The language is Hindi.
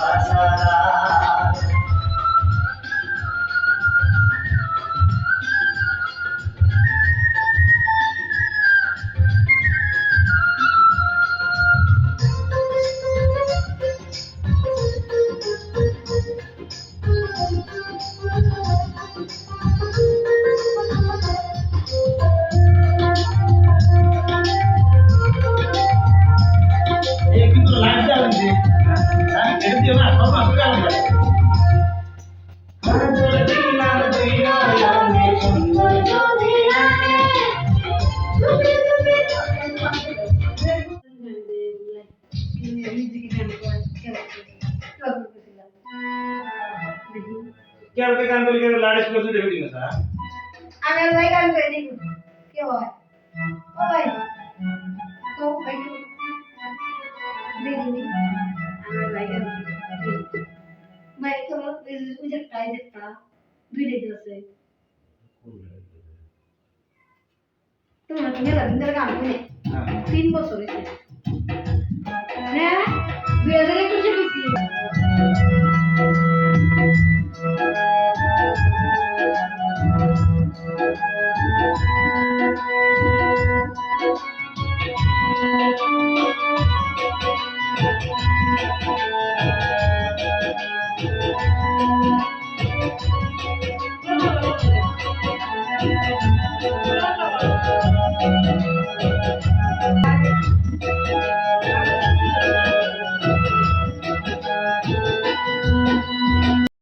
Masala क्या होते काम कर लेकर लाड़े स्कूल से डेविड ना सा अरे वही काम कर दी क्या हुआ ओ भाई तो भाई दे दी अरे भाई ಪೂಜೆ ಪ್ರಾಯೋಜಕ್ತ ಬಿಡಿದೋಸೆ ತುಂಬ ತುಂಬ ರವೀಂದ್ರ ಗಾಂಧಿನೇ ತಿನ್ಬೋದು ಸೊರಿಸೆ